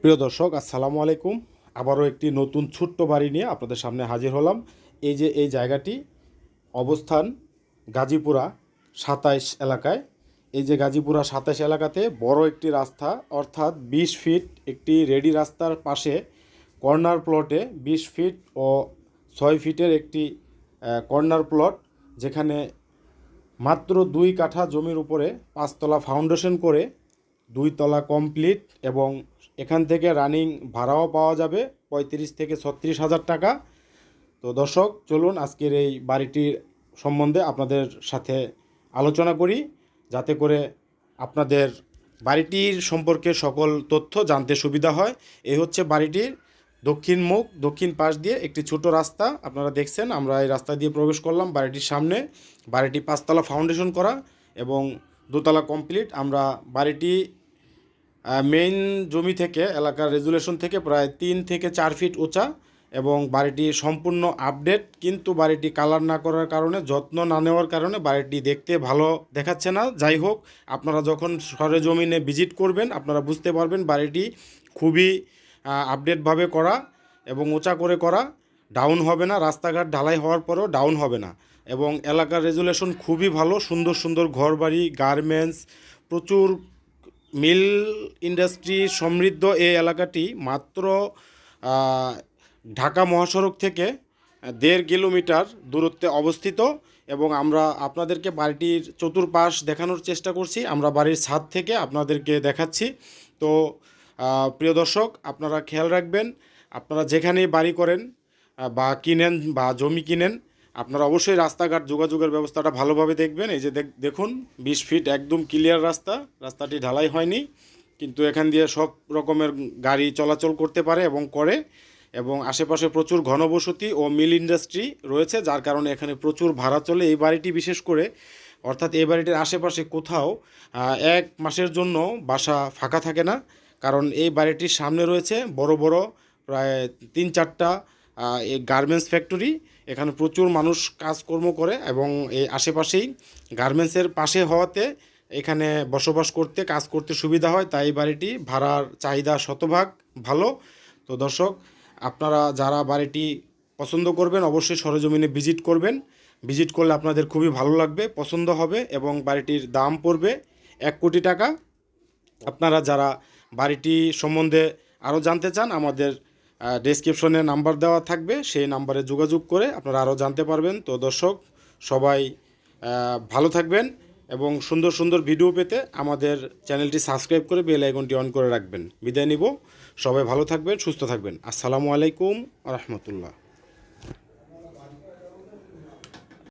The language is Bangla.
প্রিয় দর্শক, আসসালামু আলাইকুম। আবারও একটি নতুন ছোট্ট বাড়ি নিয়ে আপনাদের সামনে হাজির হলাম। এই যে এই জায়গাটি, অবস্থান গাজীপুরা সাতাইশ এলাকায়। এই যে গাজীপুরা সাতাইশ এলাকাতে বড় একটি রাস্তা, অর্থাৎ বিশ ফিট একটি রেডি রাস্তার পাশে কর্নার প্লটে বিশ ফিট ও ছয় ফিটের একটি কর্নার প্লট, যেখানে মাত্র দুই কাঠা জমির উপরে পাঁচতলা ফাউন্ডেশন করে দুই তলা কমপ্লিট এবং এখান থেকে রানিং ভাড়াও পাওয়া যাবে পঁয়ত্রিশ থেকে ছত্রিশ হাজার টাকা। তো দর্শক, চলুন আজকের এই বাড়িটির সম্বন্ধে আপনাদের সাথে আলোচনা করি, যাতে করে আপনাদের বাড়িটির সম্পর্কে সকল তথ্য জানতে সুবিধা হয়। এই হচ্ছে বাড়িটির দক্ষিণ মুখ, দক্ষিণ পাশ দিয়ে একটি ছোট রাস্তা। আপনারা দেখছেন, আমরা এই রাস্তা দিয়ে প্রবেশ করলাম বাড়িটির সামনে। বাড়িটি পাঁচতলা ফাউন্ডেশন করা এবং দোতলা কমপ্লিট। আমরা বাড়িটি মেইন জমি থেকে, এলাকার রেজুলেশন থেকে প্রায় তিন থেকে চার ফিট উঁচা এবং বাড়িটি সম্পূর্ণ আপডেট কিন্তু বাড়িটি কালার না করার কারণে, যত্ন না নেওয়ার কারণে বাড়িটি দেখতে ভালো দেখাচ্ছে না। যাই হোক, আপনারা যখন সরেজমিনে ভিজিট করবেন, আপনারা বুঝতে পারবেন বাড়িটি খুবই আপডেটভাবে করা এবং উঁচা করে করা। ডাউন হবে না, রাস্তাঘাট ঢালাই হওয়ার পরেও ডাউন হবে না। এবং এলাকার রেজুলেশন খুবই ভালো, সুন্দর সুন্দর ঘরবাড়ি গার্মেন্টস প্রচুর মিল ইন্ডাস্ট্রি সমৃদ্ধ এই এলাকাটি মাত্র ঢাকা মহাসড়ক থেকে দেড় কিলোমিটার দূরত্বে অবস্থিত এবং আমরা আপনাদেরকে বাড়িটির চতুর্পাশ দেখানোর চেষ্টা করছি। আমরা বাড়ির ছাদ থেকে আপনাদেরকে দেখাচ্ছি। তো প্রিয় দর্শক, আপনারা খেয়াল রাখবেন, আপনারা যেখানেই বাড়ি করেন বা কিনেন বা জমি কিনেন আপনারা অবশ্যই রাস্তাঘাট যোগাযোগের ব্যবস্থাটা ভালোভাবে দেখবেন। এই যে দেখ- দেখুন, বিশ ফিট একদম ক্লিয়ার রাস্তা। রাস্তাটি ঢালাই হয়নি, কিন্তু এখান দিয়ে সব রকমের গাড়ি চলাচল করতে পারে এবং করে। এবং আশেপাশে প্রচুর ঘনবসতি ও মিল ইন্ডাস্ট্রি রয়েছে, যার কারণে এখানে প্রচুর ভাড়া চলে এই বাড়িটি বিশেষ করে। অর্থাৎ এই বাড়িটির আশেপাশে কোথাও এক মাসের জন্য বাসা ফাঁকা থাকে না। কারণ এই বাড়িটির সামনে রয়েছে বড় বড়, প্রায় তিন চারটা এই গার্মেন্টস ফ্যাক্টরি এখানে প্রচুর মানুষ কাজকর্ম করে এবং এই আশেপাশেই গার্মেন্টসের পাশে হওয়াতে এখানে বসবাস করতে, কাজ করতে সুবিধা হয়। তাই বাড়িটি ভাড়ার চাহিদা শতভাগ ভালো। তো দর্শক, আপনারা যারা বাড়িটি পছন্দ করবেন, অবশ্যই সরজমিনে ভিজিট করবেন। ভিজিট করলে আপনাদের খুবই ভালো লাগবে, পছন্দ হবে এবং বাড়িটির দাম পড়বে এক কোটি টাকা। আপনারা যারা বাড়িটি সম্বন্ধে আরও জানতে চান, আমাদের ডেসক্রিপশনে নাম্বার দেওয়া থাকবে, সেই নাম্বারে যোগাযোগ করে আপনারা আরও জানতে পারবেন। তো দর্শক, সবাই ভালো থাকবেন এবং সুন্দর সুন্দর ভিডিও পেতে আমাদের চ্যানেলটি সাবস্ক্রাইব করে বেল আইকনটি অন করে রাখবেন। বিদায় নিব। সবাই ভালো থাকবেন, সুস্থ থাকবেন। আসসালামু আলাইকুম রহমতুল্লাহ।